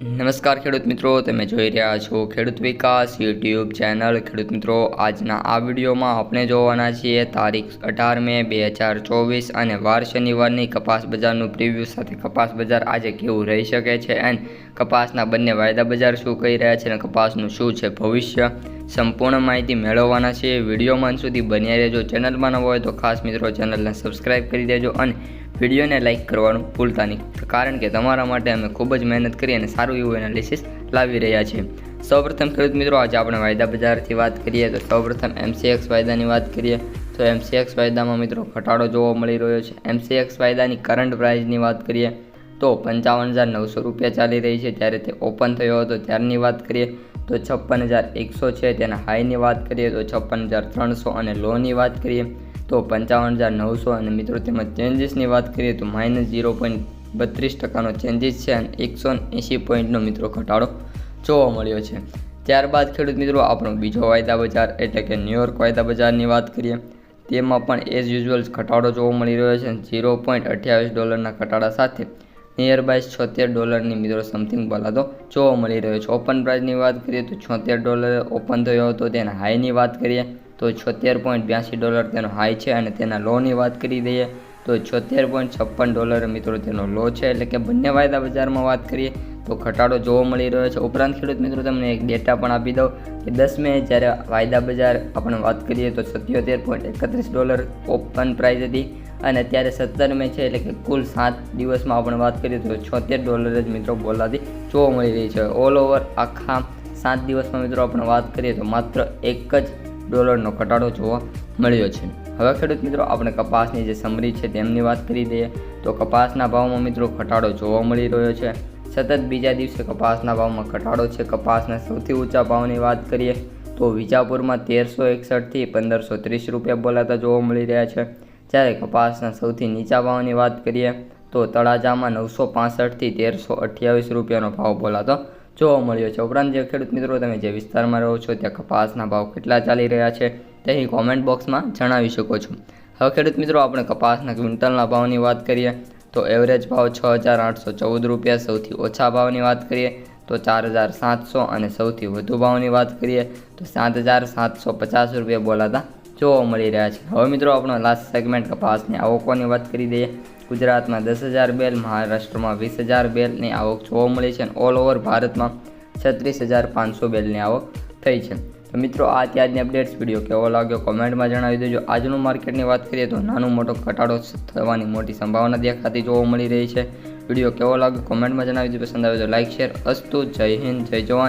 નમસ્કાર ખેડૂત મિત્રો, તમે જોઈ રહ્યા છો ખેડૂત વિકાસ યુટ્યુબ ચેનલ. ખેડૂત મિત્રો, આજના આ વિડીયોમાં આપણે જોવાના છીએ તારીખ અઢાર મે બે હજાર ચોવીસ અને વાર શનિવારની કપાસ બજારનું પ્રિવ્યૂ સાથે કપાસ બજાર આજે કેવું રહી શકે છે એન્ડ કપાસના બંને વાયદા બજાર શું કહી રહ્યા છે અને કપાસનું શું છે ભવિષ્ય. સંપૂર્ણ માહિતી મેળવવાના છે. વિડીયોમાં સુધી બન્યા રહેજો. ચેનલમાં નવો હોય તો ખાસ મિત્રો ચેનલને સબસ્ક્રાઇબ કરી દેજો અને વિડીયોને લાઇક કરવાનું ભૂલતા નહીં. કારણ કે તમારા માટે અમે ખૂબ જ મહેનત કરી અને સારું એવું એનાલિસિસ લાવી રહ્યા છીએ. સૌપ્રથમ ખેડૂત મિત્રો, આજે આપણે વાયદા બજારથી વાત કરીએ તો સૌપ્રથમ એમસીએક્સ વાયદાની વાત કરીએ તો એમસીએક્સ વાયદામાં મિત્રો ઘટાડો જોવા મળી રહ્યો છે. એમસીએક્સ વાયદાની કરંટ પ્રાઇસની વાત કરીએ તો પંચાવન હજાર નવસો રૂપિયા ચાલી રહી છે. જ્યારે તે ઓપન થયો હતો ત્યારની વાત કરીએ તો છપ્પન હજાર એકસો છે. તેના હાઈની વાત કરીએ તો છપ્પન હજાર ત્રણસો અને લોની વાત કરીએ તો પંચાવન હજાર નવસો. અને મિત્રો તેમાં ચેન્જીસની વાત કરીએ તો માઇનસ ઝીરો પોઈન્ટ બત્રીસ ટકાનો ચેન્જીસ છે અને એકસો એંસી પોઈન્ટનો મિત્રો ઘટાડો જોવા મળ્યો છે. ત્યારબાદ ખેડૂત મિત્રો, આપણો બીજો વાયદા બજાર એટલે કે ન્યુયોર્ક વાયદા બજારની વાત કરીએ. તેમાં પણ એઝ યુઝ્યુઅલ ઘટાડો જોવા મળી રહ્યો છે. ઝીરો પોઈન્ટ અઠ્યાવીસ ડોલરના ઘટાડા સાથે નિયર બાય છોતેર ડોલરની મિત્રો સમથિંગ બોલાતો જોવા મળી રહ્યો છે. ઓપન પ્રાઇસની વાત કરીએ તો છોતેર ડોલર ઓપન થયો હતો તેના હાઈની વાત કરીએ તો છોતેર પોઈન્ટ બ્યાસી ડોલર તેનો હાઈ છે અને તેના લોની વાત કરી દઈએ તો છોતેર પોઈન્ટ છપ્પન ડોલર મિત્રો, તેનો લો છે. એટલે કે બંને વાયદા બજારમાં વાત કરીએ તો ઘટાડો જોવા મળી રહ્યો છે. ઉપરાંત ખેડૂત મિત્રો, તમને એક ડેટા પણ આપી દઉં કે દસ મે જ્યારે વાયદા બજાર આપણે વાત કરીએ તો સત્યોતેર પોઈન્ટ એકત્રીસ ડોલર ઓપન પ્રાઇસ હતી અને અત્યારે સત્તર મે છે એટલે કે કુલ સાત દિવસમાં આપણે વાત કરીએ તો છોતેર ડોલર જ મિત્રો બોલાતી જોવા મળી રહી છે. ઓલ ઓવર આખા સાત દિવસમાં મિત્રો આપણે વાત કરીએ તો માત્ર એક જ ડોલરનો ઘટાડો જોવા મળ્યો છે. હવે ખેડૂત મિત્રો, આપણે કપાસની જે સમરી છે તેમની વાત કરી દઈએ તો કપાસના ભાવમાં મિત્રો ઘટાડો જોવા મળી રહ્યો છે. સતત બીજા દિવસે કપાસના ભાવમાં ઘટાડો છે. કપાસના સૌથી ઊંચા ભાવની વાત કરીએ તો વિજાપુરમાં તેરસો એકસઠથી પંદરસો ત્રીસ રૂપિયા બોલાતા જોવા મળી રહ્યા છે. જ્યારે કપાસના સૌથી નીચા ભાવની વાત કરીએ તો તળાજામાં નવસો પાસઠથી તેરસો અઠ્યાવીસ રૂપિયાનો ભાવ બોલાતો જોવા મળ્યો છે. ઉપરાંત જે ખેડૂત મિત્રો તમે જે વિસ્તારમાં રહો છો ત્યાં કપાસના ભાવ કેટલા ચાલી રહ્યા છે તે કોમેન્ટ બોક્સમાં જણાવી શકો છો. હવે ખેડૂત મિત્રો આપણે કપાસના ક્વિન્ટલના ભાવની વાત કરીએ તો એવરેજ ભાવ છ હજાર આઠસો ચૌદ રૂપિયા. સૌથી ઓછા ભાવની વાત કરીએ તો ચાર હજાર સાતસો અને સૌથી વધુ ભાવની વાત કરીએ તો સાત હજાર સાતસો પચાસ રૂપિયા બોલાતા જોવા મળી રહ્યા છે. હવે મિત્રો આપણો લાસ્ટ સેગમેન્ટ કપાસની આવકોની વાત કરી દઈએ. ગુજરાતમાં દસ હજાર બેલ, મહારાષ્ટ્રમાં વીસ હજાર બેલની આવક જોવા મળી છે અને ઓલ ઓવર ભારતમાં છત્રીસ હજાર પાંચસો બેલની આવક થઈ છે. તો મિત્રો, આ ત્યારની અપડેટ્સ વીડિયો કેવો લાગ્યો કોમેન્ટમાં જણાવી દેજો. આજનું માર્કેટની વાત કરીએ તો નાનો મોટો ઘટાડો થવાની મોટી સંભાવના દેખાતી જોવા મળી રહી છે. વીડિયો કેવો લાગ્યો કોમેન્ટમાં જણાવી દો પસંદ આવે તો લાઇક શેર અસ્તુ. જય હિન્દ. જય જવાન.